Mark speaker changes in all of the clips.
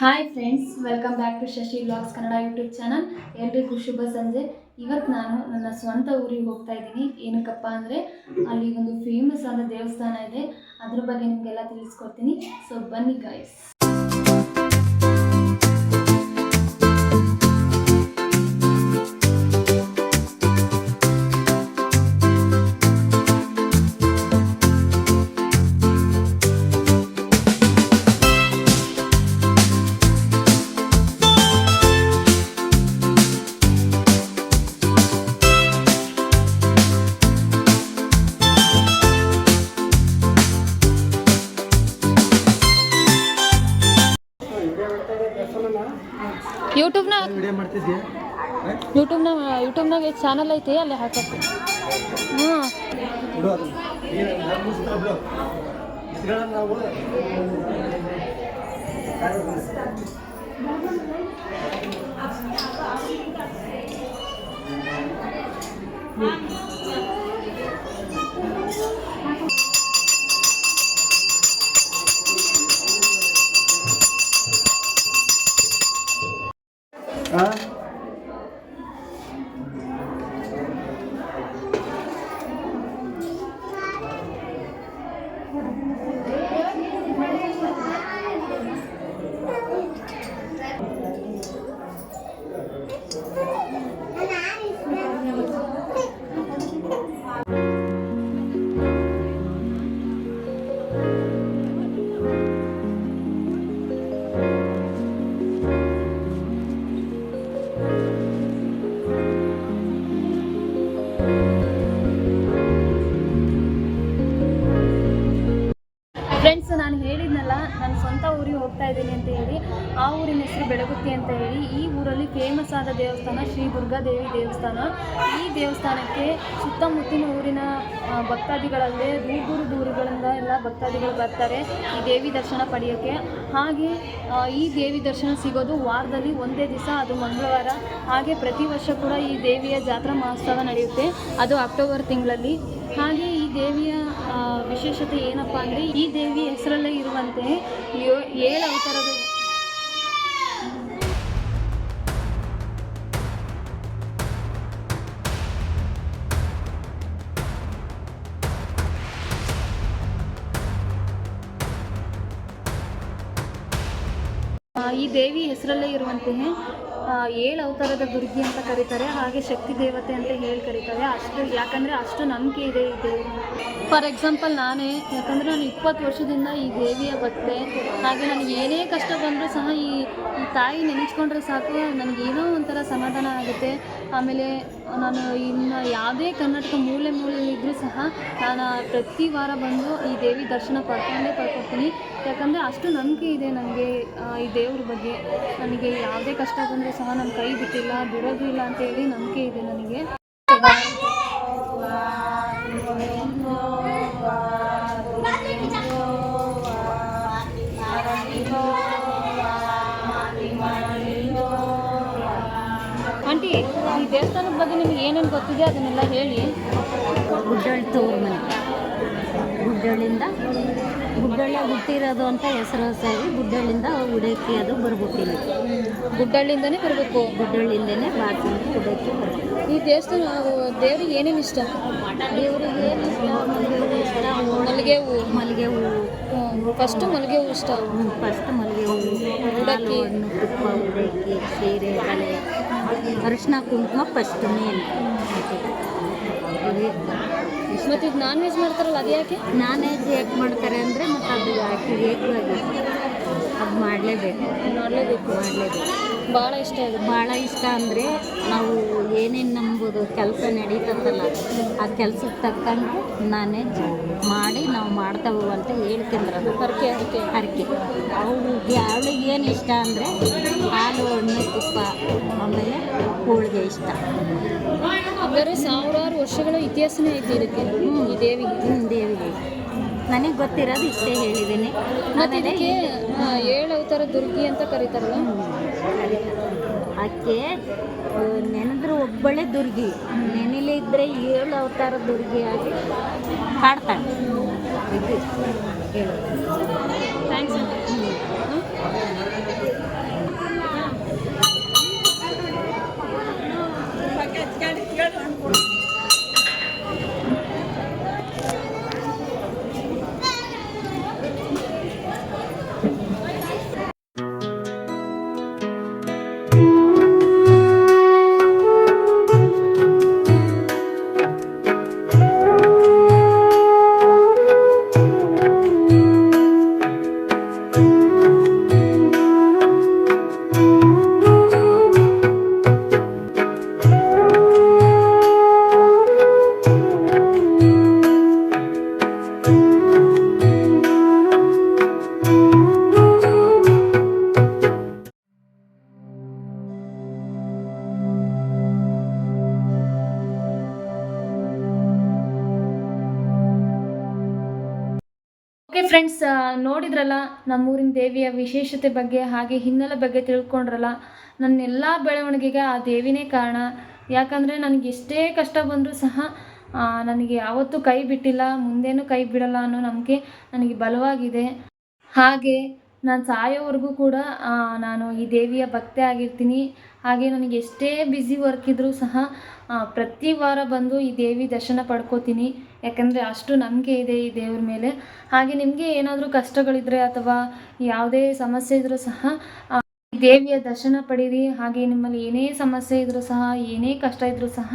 Speaker 1: Hi friends welcome back to Shashi vlogs Kannada YouTube channel ಎಲ್ರಿಗೂ ಶುಭ ಸಂಜೆ. ಇವತ್ತು ನಾನು ನನ್ನ ಸ್ವಂತ ಊರಿಗೆ ಹೋಗ್ತಾ ಇದ್ದೀನಿ. ಏನಕ್ಕಪ್ಪ ಅಂದರೆ, ಅಲ್ಲಿ ಒಂದು ಫೇಮಸ್ ಆದ ದೇವಸ್ಥಾನ ಇದೆ. ಅದ್ರ ಬಗ್ಗೆ ನಿಮಗೆಲ್ಲ ತಿಳಿಸ್ಕೊಡ್ತೀನಿ. ಸೊ ಬನ್ನಿ ಗಾಯ್ಸ್
Speaker 2: ವಿಡಿಯೋ ಮಾಡ್ತಿದ್ದೆ
Speaker 1: ಯೂಟ್ಯೂಬ್ನಾಗ ಯೂಟ್ಯೂಬ್ನಾಗ ಚಾನಲ್ ಐತಿ ಅಲ್ಲಿ ಹಾಕಕ್ಕೆ ಹ್ಞೂ
Speaker 2: ಅದನ್ನ.
Speaker 1: ಹೇಳಿದ್ನಲ್ಲ ನನ್ನ ಸ್ವಂತ ಊರಿಗೆ ಹೋಗ್ತಾ ಇದ್ದೀನಿ ಅಂತ ಹೇಳಿ, ಆ ಊರಿನ ಹೆಸರು ಬೆಳಗುತ್ತಿ ಅಂತ ಹೇಳಿ, ಈ ಊರಲ್ಲಿ ಫೇಮಸ್ ಆದ ದೇವಸ್ಥಾನ ಶ್ರೀ ದುರ್ಗಾದೇವಿ ದೇವಸ್ಥಾನ. ಈ ದೇವಸ್ಥಾನಕ್ಕೆ ಸುತ್ತಮುತ್ತಿನ ಊರಿನ ಭಕ್ತಾದಿಗಳಲ್ಲೇ ದೂರ ದೂರ ದೂರುಗಳಿಂದ ಎಲ್ಲ ಭಕ್ತಾದಿಗಳು ಬರ್ತಾರೆ ಈ ದೇವಿ ದರ್ಶನ ಪಡೆಯೋಕ್ಕೆ. ಹಾಗೆ ಈ ದೇವಿ ದರ್ಶನ ಸಿಗೋದು ವಾರದಲ್ಲಿ ಒಂದೇ ದಿವಸ, ಅದು ಮಂಗಳವಾರ. ಹಾಗೆ ಪ್ರತಿ ವರ್ಷ ಕೂಡ ಈ ದೇವಿಯ ಜಾತ್ರಾ ಮಹೋತ್ಸವ ನಡೆಯುತ್ತೆ, ಅದು ಅಕ್ಟೋಬರ್ ತಿಂಗಳಲ್ಲಿ. ಹಾಗೆ ಈ ದೇವಿಯ ವಿಶೇಷತೆ ಏನಪ್ಪ ಅಂದ್ರೆ ಈ ದೇವಿ ಹೆಸರಲ್ಲೇ ಇರುವಂತೆ ಏಳು ಅವತಾರದ ಈ ದೇವಿ ಹೆಸರಲ್ಲೇ ಇರುವಂತಹ ಆ, ಏಳು ಅವತಾರದ ದುರ್ಗಿ ಅಂತ ಕರೀತಾರೆ, ಹಾಗೆ ಶಕ್ತಿ ದೇವತೆ ಅಂತ ಹೇಳಿ ಕರೀತಾರೆ. ಅಷ್ಟು, ಯಾಕಂದರೆ ಅಷ್ಟು ನಂಬಿಕೆ ಇದೆ ಈ ದೇವಿ ಫಾರ್ ಎಕ್ಸಾಂಪಲ್ ನಾನೇ, ಯಾಕಂದರೆ ನಾನು ಇಪ್ಪತ್ತು ವರ್ಷದಿಂದ ಈ ದೇವಿಯ ಭಕ್ತೆ. ಹಾಗೆ ನನಗೆ ಏನೇ ಕಷ್ಟ ಬಂದರೂ ಸಹ ಈ ತಾಯಿ ನೆನೆಸ್ಕೊಂಡ್ರೆ ಸಾಕು, ನನಗೇನೋ ಒಂಥರ ಸಮಾಧಾನ ಆಗುತ್ತೆ. ಆಮೇಲೆ ನಾನು ಇನ್ನು ಯಾವುದೇ ಕರ್ನಾಟಕ ಮೂಲೆ ಮೂಲೆಯಲ್ಲಿದ್ದರೂ ಸಹ ನಾನು ಪ್ರತಿ ವಾರ ಬಂದು ಈ ದೇವಿ ದರ್ಶನ ಪಡ್ಕೊಂಡೇ ಪಡ್ಕೊತೀನಿ. ಯಾಕಂದರೆ ಅಷ್ಟು ನಂಬಿಕೆ ಇದೆ ನನಗೆ ಈ ದೇವ್ರ ಬಗ್ಗೆ. ನನಗೆ ಯಾವುದೇ ಕಷ್ಟ ಬಂದರೂ ಸಹ ನನ್ನ ಕೈ ಬಿಟ್ಟಿಲ್ಲ, ಬಿಡೋದು ಇಲ್ಲ ಅಂತೇಳಿ ನಂಬಿಕೆ ಇದೆ ನನಗೆ. ಆಂಟಿ ಈ ದೇವಸ್ಥಾನದ ಬಗ್ಗೆ ನಿಮ್ಗೆ ಏನೇನು ಗೊತ್ತಿದೆ ಅದನ್ನೆಲ್ಲ ಹೇಳಿ.
Speaker 3: ಗುಡ್ಡಳ್ಳಿ ತವ್ರ ಮನೆ. ಗುಡ್ಡಳ್ಳಿಂದ ಗುಡ್ಡಳ್ಳಿ ಹುಟ್ಟಿರೋದು ಅಂತ ಹೆಸರು ಸೇರಿ ಗುಡ್ಡಳ್ಳಿಂದ ಉಡಕ್ಕಿ ಅದು ಬರ್ಬೇಕಿಲ್ಲ
Speaker 1: ಗುಡ್ಡಳ್ಳಿಂದನೇ ಬರಬೇಕು.
Speaker 3: ಗುಡ್ಡಳ್ಳಿಂದನೇ ಬಾಕಿ ಉಡಕ್ಕಿ ಬರ್ಬೇಕು.
Speaker 1: ಈ ದೇವಸ್ಥಾನ ದೇವ್ರಿಗೆ ಏನೇನು ಇಷ್ಟ?
Speaker 3: ದೇವ್ರಿಗೆ ಏನು ಇಷ್ಟ? ಮಲ್ಲಿಗೆ ಹೂವು ಇಷ್ಟ
Speaker 1: ಮಲ್ಲಿಗೆ ಹೂವು
Speaker 3: ಮಲ್ಲಿಗೆ ಹೂವು
Speaker 1: ಫಸ್ಟು ಮಲ್ಲಿಗೆ ಹೂವು ಇಷ್ಟ.
Speaker 3: ಫಸ್ಟ್ ಮಲ್ಲಿಗೆ ಹೂವು ಉಡಕ್ಕಿ. ಹಣ್ಣು ತುಪ್ಪ ಉಡಕ್ಕಿ ಸೀರೆ ಬಳೆ ಅರಿಶಿನ ಕುಂಕುಮ ಫಸ್ಟ್ ಮೇನ್
Speaker 1: ಮತ್ತು ಇದು ನಾನ್ ವೆಜ್ ಮಾಡ್ತಾರಲ್ಲ ಅದು ಯಾಕೆ?
Speaker 3: ನಾನ್ ವೆಜ್ ಯಾಕೆ ಮಾಡ್ತಾರೆ ಅಂದರೆ ಮತ್ತು ಅದು ಯಾಕೆ ಬೇಕಾಗಿ ಅದು ಮಾಡಲೇಬೇಕು.
Speaker 1: ಮಾಡಲೇಬೇಕು.
Speaker 3: ಮಾಡಲೇಬೇಕು.
Speaker 1: ಭಾಳ ಇಷ್ಟ ಅದು
Speaker 3: ಭಾಳ ಇಷ್ಟ ಅಂದರೆ ನಾವು ಏನೇನು ನಂಬೋದು ಕೆಲಸ ನಡೀತದಲ್ಲ ಆ ಕೆಲ್ಸಕ್ಕೆ ತಕ್ಕಂಗೆ ನಾನೇ ಮಾಡಿ ನಾವು ಮಾಡ್ತಾವು ಅಂತ ಹೇಳ್ಕೊಂಡ್ರದು
Speaker 1: ಹರಕೆ ಹರಕೆ.
Speaker 3: ಹರಕೆ. ಅವಳಿಗೆ ಅವಳಿಗೆ ಏನು ಇಷ್ಟ ಅಂದರೆ ಹಾಲು ಹಣ್ಣು ತುಪ್ಪ ಆಮೇಲೆ ಹೋಳಿಗೆ ಇಷ್ಟ.
Speaker 1: ಅಂದರೆ ಸಾವಿರಾರು ವರ್ಷಗಳ ಇತಿಹಾಸನೇ ಐತಿ ಇದಕ್ಕೆ. ಈ ದೇವಿಗೆ.
Speaker 3: ಹ್ಞೂ ದೇವಿಗೆ. ನನಗೆ ಗೊತ್ತಿರೋದು ಇಷ್ಟೇ ಹೇಳಿದ್ದೀನಿ
Speaker 1: ಮತ್ತು
Speaker 3: ಆಮೇಲೆ
Speaker 1: ಏಳು ಅವತಾರ ದುರ್ಗಿ ಅಂತ ಕರೀತಾರಲ್ಲ?
Speaker 3: ಆಕೆ ನೆನೆದ್ರು ಒಬ್ಬಳೆ ದುರ್ಗಿ. ನೆನೆಲೇ ಇದ್ದರೆ ಏಳು ಅವತಾರ ದುರ್ಗಿಯಾಗಿ ಹಾಡ್ತಾಳೆ. ಇದು ಹೇಳು
Speaker 1: ಥ್ಯಾಂಕ್ಸ್ ನೋಡಿದ್ರಲ್ಲ, ನಮ್ಮೂರಿನ ದೇವಿಯ ವಿಶೇಷತೆ ಬಗ್ಗೆ, ಹಾಗೆ ಹಿನ್ನೆಲೆ ಬಗ್ಗೆ ತಿಳ್ಕೊಂಡ್ರಲ್ಲ, ನನ್ನ ಎಲ್ಲ ಬೆಳವಣಿಗೆಗೆ ಆ ದೇವಿನೇ ಕಾರಣ. ಯಾಕಂದರೆ ನನಗೆ ಎಷ್ಟೇ ಕಷ್ಟ ಬಂದರೂ ಸಹ ನನಗೆ ಯಾವತ್ತೂ ಕೈ ಬಿಟ್ಟಿಲ್ಲ, ಮುಂದೇನೂ ಕೈ ಬಿಡಲ್ಲ ಅನ್ನೋ ನಂಬಿಕೆ ನನಗೆ ಬಲವಾಗಿದೆ. ಹಾಗೆ ನಾನು ಸಾಯೋವರೆಗೂ ಕೂಡ ನಾನು ಈ ದೇವಿಯ ಭಕ್ತೆ ಆಗಿರ್ತೀನಿ. ಹಾಗೆ ನನಗೆ ಎಷ್ಟೇ ಬ್ಯುಸಿ ವರ್ಕ್ ಇದ್ದರೂ ಸಹ ಪ್ರತಿ ವಾರ ಬಂದು ಈ ದೇವಿ ದರ್ಶನ ಪಡ್ಕೋತೀನಿ. ಯಾಕಂದರೆ ಅಷ್ಟು ನಂಬಿಕೆ ಇದೆ ಈ ದೇವ್ರ ಮೇಲೆ. ಹಾಗೆ ನಿಮಗೆ ಏನಾದರೂ ಕಷ್ಟಗಳಿದ್ರೆ ಅಥವಾ ಯಾವುದೇ ಸಮಸ್ಯೆ ಇದ್ದರೂ ಸಹ ದೇವಿಯ ದರ್ಶನ ಪಡೀರಿ. ಹಾಗೆ ನಿಮ್ಮಲ್ಲಿ ಏನೇ ಸಮಸ್ಯೆ ಇದ್ದರೂ ಸಹ, ಏನೇ ಕಷ್ಟ ಇದ್ದರೂ ಸಹ,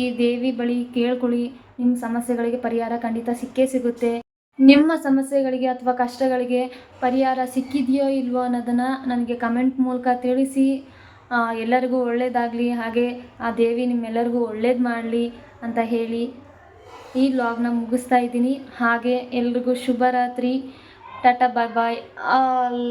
Speaker 1: ಈ ದೇವಿ ಬಳಿ ಕೇಳ್ಕೊಳ್ಳಿ. ನಿಮ್ಮ ಸಮಸ್ಯೆಗಳಿಗೆ ಪರಿಹಾರ ಖಂಡಿತ ಸಿಕ್ಕೇ ಸಿಗುತ್ತೆ. ನಿಮ್ಮ ಸಮಸ್ಯೆಗಳಿಗೆ ಅಥವಾ ಕಷ್ಟಗಳಿಗೆ ಪರಿಹಾರ ಸಿಕ್ಕಿದೆಯೋ ಇಲ್ವೋ ಅನ್ನೋದನ್ನು ನನಗೆ ಕಮೆಂಟ್ ಮೂಲಕ ತಿಳಿಸಿ. ಎಲ್ಲರಿಗೂ ಒಳ್ಳೇದಾಗಲಿ, ಹಾಗೆ ಆ ದೇವಿ ನಿಮ್ಮೆಲ್ಲರಿಗೂ ಒಳ್ಳೇದು ಮಾಡಲಿ ಅಂತ ಹೇಳಿ ಈ ವ್ಲಾಗ್ನ ಮುಗಿಸ್ತಾ ಇದ್ದೀನಿ. ಹಾಗೆ ಎಲ್ರಿಗೂ ಶುಭರಾತ್ರಿ. ಟಾಟಾ ಬಾಯ್ ಬಾಯ್ ಆಲ್.